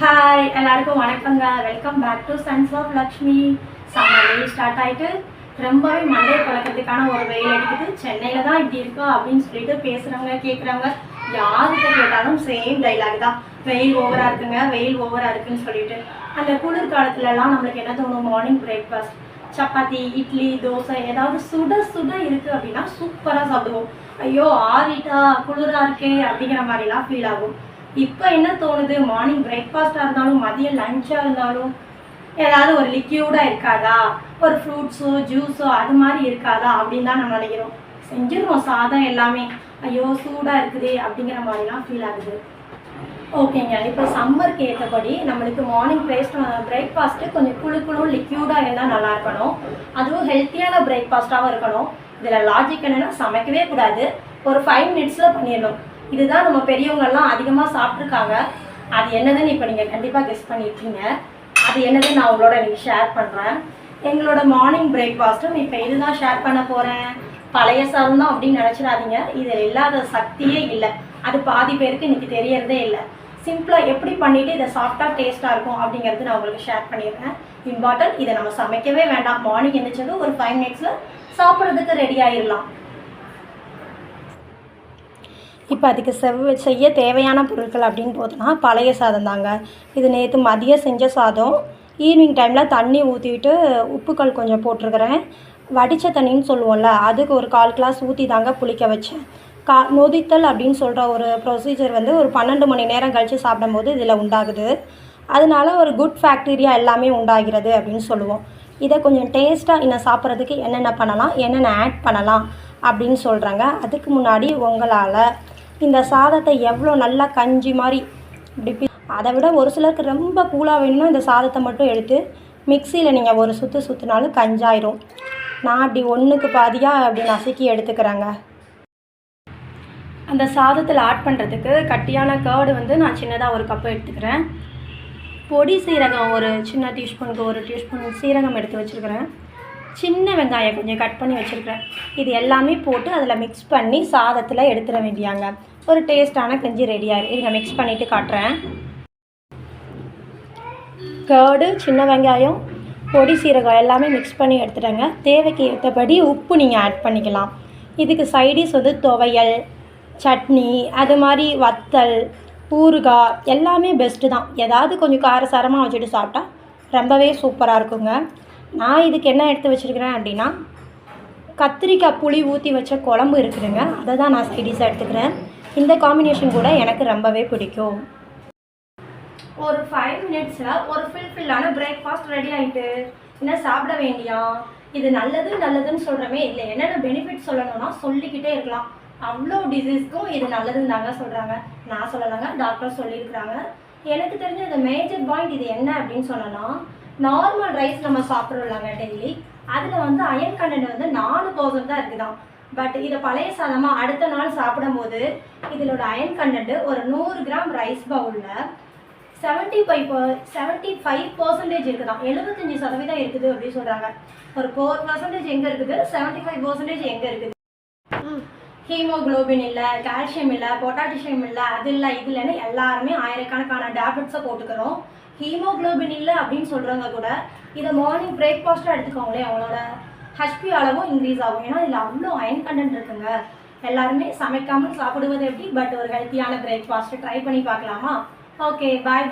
Hi எல்லாருக்கும் வணக்கங்க. Welcome back to sons of Lakshmi summer வெயில் ஸ்டார்ட் ஆகிட்டு ரொம்பவே மண்டை பழக்கத்துக்கான ஒரு வெயில் அடிக்குது. சென்னையில் தான் இப்படி இருக்கா அப்படின்னு சொல்லிட்டு பேசுகிறவங்க கேட்குறாங்க யாருக்கு கேட்டாலும் சேம் டைலாக் தான். வெயில் ஓவராக இருக்குங்க வெயில் ஓவராக இருக்குன்னு சொல்லிட்டு. அந்த குளிர் காலத்துலலாம் நம்மளுக்கு என்ன தோணும்? மார்னிங் பிரேக்ஃபாஸ்ட் சப்பாத்தி இட்லி தோசை ஏதாவது சுட சுட இருக்குது அப்படின்னா சூப்பராக சாப்பிடுவோம். ஐயோ ஆறிட்டா குளிராக இருக்கே அப்படிங்கிற மாதிரிலாம் ஃபீல் ஆகும். இப்போ என்ன தோணுது? மார்னிங் பிரேக்ஃபாஸ்ட்டாக இருந்தாலும் மதியம் லஞ்சாக இருந்தாலும் ஏதாவது ஒரு லிக்யூடாக இருக்காதா? ஒரு ஃப்ரூட்ஸோ ஜூஸோ அது மாதிரி இருக்காதா? அப்படின்னு தான் நம்ம நினைக்கிறோம். செஞ்சிருவோம். சாதம் எல்லாமே. ஐயோ சூடாக இருக்குதே அப்படிங்கிற மாதிரிலாம் ஃபீல் ஆகுது. ஓகேங்க இப்போ சம்மருக்கு ஏற்றபடி நம்மளுக்கு மார்னிங் பிரேஸ்ட் பிரேக்ஃபாஸ்ட்டு கொஞ்சம் குழு குழு லிக்யூடாக இருந்தால் நல்லா இருக்கணும். அதுவும் ஹெல்த்தியான பிரேக்ஃபாஸ்ட்டாகவும் இருக்கணும். இதில் லாஜிக் என்னென்னா சமைக்கவே கூடாது. ஒரு ஃபைவ் மினிட்ஸில் பண்ணிடணும். இதுதான் நம்ம பெரியவங்கெல்லாம் அதிகமாக சாப்பிட்ருக்காங்க அது என்னதுன்னு இப்போ நீங்கள் கண்டிப்பாக கெஸ் பண்ணியிருக்கீங்க அது என்னதுன்னு நான் உங்களோட நீங்கள் ஷேர் பண்ணுறேன் எங்களோட மார்னிங் பிரேக்ஃபாஸ்ட்டும் இப்போ இதுதான் ஷேர் பண்ண போகிறேன் பழைய சாதம் தான் அப்படின்னு நினச்சிடாதீங்க. இதில் இல்லாத சக்தியே இல்லை. அது பாதி பேருக்கு இன்றைக்கி தெரியறதே இல்லை. சிம்பிளாக எப்படி பண்ணிவிட்டு இதை சாஃப்டாக டேஸ்ட்டாக இருக்கும் அப்படிங்கிறது நான் உங்களுக்கு ஷேர் பண்ணிடுறேன். இம்பார்ட்டன்ட் இதை நம்ம சமைக்கவே வேண்டாம். மார்னிங் எழுந்திரிச்சது ஒரு ஃபைவ் மினிட்ஸில் சாப்பிட்றதுக்கு ரெடி ஆயிடலாம் இப்போ அதுக்கு செவ் செய்ய தேவையான பொருட்கள் அப்படின்னு பார்த்தோன்னா பழைய சாதம் தாங்க. இது நேற்று மதியம் செஞ்ச சாதம். ஈவினிங் டைமில் தண்ணி ஊற்றிட்டு உப்புக்கள் கொஞ்சம் போட்டிருக்கிறேன். வடித்த தண்ணின்னு சொல்லுவோம்ல அதுக்கு ஒரு கால் கிளாஸ் ஊற்றி தாங்க புளிக்க வச்சேன். கா நொதித்தல் அப்படின்னு சொல்கிற ஒரு ப்ரொசீஜர் வந்து ஒரு பன்னெண்டு மணி நேரம் கழித்து சாப்பிடும்போது இதில் உண்டாகுது. அதனால ஒரு குட் ஃபேக்டீரியா எல்லாமே உண்டாகிறது அப்படின்னு சொல்லுவோம். இதை கொஞ்சம் டேஸ்ட்டாக இன்னும் சாப்பிட்றதுக்கு என்னென்ன பண்ணலாம் என்னென்ன ஆட் பண்ணலாம் அப்படின்னு சொல்கிறாங்க அதுக்கு முன்னாடி உங்களால் இந்த சாதத்தை எவ்வளோ நல்லா கஞ்சி மாதிரி இப்படி அதை விட ஒரு சிலருக்கு ரொம்ப கூலாக வேணும்னா இந்த சாதத்தை மட்டும் எடுத்து மிக்சியில் நீங்கள் ஒரு சுற்று சுற்றினாலும் கஞ்சாயிரும். நான் அப்படி ஒன்றுக்கு பாதியாக அப்படி நசுக்கி எடுத்துக்கிறேங்க. அந்த சாதத்தில் ஆட் பண்ணுறதுக்கு கட்டியான கேர்டு வந்து நான் சின்னதாக ஒரு கப்பு எடுத்துக்கிறேன். பொடி சீரகம் ஒரு சின்ன டீஸ்பூனுக்கு ஒரு டீஸ்பூன் சீரகம் எடுத்து வச்சுருக்கிறேன். சின்ன வெங்காயம் கொஞ்சம் கட் பண்ணி வச்சுருக்கிறேன். இது எல்லாமே போட்டு அதில் மிக்ஸ் பண்ணி சாதத்தில் எடுத்துட வேண்டியாங்க. ஒரு டேஸ்டான கஞ்சி ரெடியாகிடும் இதை மிக்ஸ் பண்ணிவிட்டு காட்டுறேன். கேர்டு சின்ன வெங்காயம் பொடி சீரகம் எல்லாமே மிக்ஸ் பண்ணி எடுத்துட்டேங்க. தேவைக்கு ஏற்றபடி உப்பு நீங்கள் ஆட் பண்ணிக்கலாம். இதுக்கு சைடிஸ் வந்து துவையல் சட்னி அது மாதிரி வத்தல் ஊறுகாய் எல்லாமே பெஸ்ட்டு தான். ஏதாவது கொஞ்சம் காரசாரமாக வச்சுட்டு சாப்பிட்டா ரொம்பவே சூப்பராக இருக்குங்க. நான் இதுக்கு என்ன எடுத்து வச்சுருக்கிறேன் அப்படின்னா கத்திரிக்காய் புளி ஊற்றி வச்ச குழம்பு இருக்குதுங்க. அதை தான் நான் சைடிஸாக எடுத்துக்கிறேன். இந்த காம்பினேஷன் கூட எனக்கு ரொம்பவே பிடிக்கும். ஒரு ஃபைவ் மினிட்ஸில் ஒரு ஃபில்ஃபில்லான பிரேக்ஃபாஸ்ட் ரெடி ஆகிட்டு என்ன சாப்பிட வேண்டியா? இது நல்லது நல்லதுன்னு சொல்கிறோமே இதில் என்னென்ன பெனிஃபிட் சொல்லணும்னா சொல்லிக்கிட்டே இருக்கலாம். அவ்வளோ டிசீஸ்க்கும் இது நல்லதுன்னு தாங்க சொல்கிறாங்க நான் சொல்லலைங்க டாக்டர் சொல்லியிருக்கிறாங்க. எனக்கு தெரிஞ்ச இந்த மேஜர் பாயிண்ட் இது என்ன அப்படின்னு சொல்லலாம் நார்மல் ரைஸ் நம்ம சாப்பிட்றோம்லாங்க டெய்லி அதில் வந்து அயன் கண்டென்ட் வந்து நாலு பர்சன்ட் தான் இருக்குதான் பட் இதை பழைய சாதமாக அடுத்த நாள் சாப்பிடும்போது இதனோட அயன் கண்டென்ட் ஒரு நூறு கிராம் ரைஸ் பவுலில் seventy five seventy five percentage இருக்குதான் எழுபத்தஞ்சி சதவீதம் இருக்குது அப்படின்னு சொல்கிறாங்க ஒரு ஃபோர் பர்சன்டேஜ் எங்கே இருக்குது? செவன்ட்டி ஃபைவ் பர்சன்டேஜ் எங்கே இருக்குது? ஹீமோகுளோபின் இல்லை கால்சியம் இல்லை பொட்டாசியம் இல்லை அது இல்லை இது இல்லைன்னு எல்லாருமே ஆயிரக்கணக்கான டேப்லெட்ஸை போட்டுக்கிறோம். ஹீமோகுளோபின் இல்லை அப்படின்னு சொல்கிறவங்க கூட இதை மார்னிங் பிரேக்ஃபாஸ்ட்டாக எடுத்துக்கோங்களேன் அவங்களோட ஹச்பி அளவும் இன்க்ரீஸ் ஆகும். ஏன்னா இதில் அவ்வளோ அயன் கண்டென்ட் இருக்குங்க. எல்லாருமே சமைக்காமல் சாப்பிடுவது எப்படி? பட் ஒரு ஹெல்த்தியான பிரேக்ஃபாஸ்ட் ட்ரை பண்ணி பார்க்கலாமா? Okay bye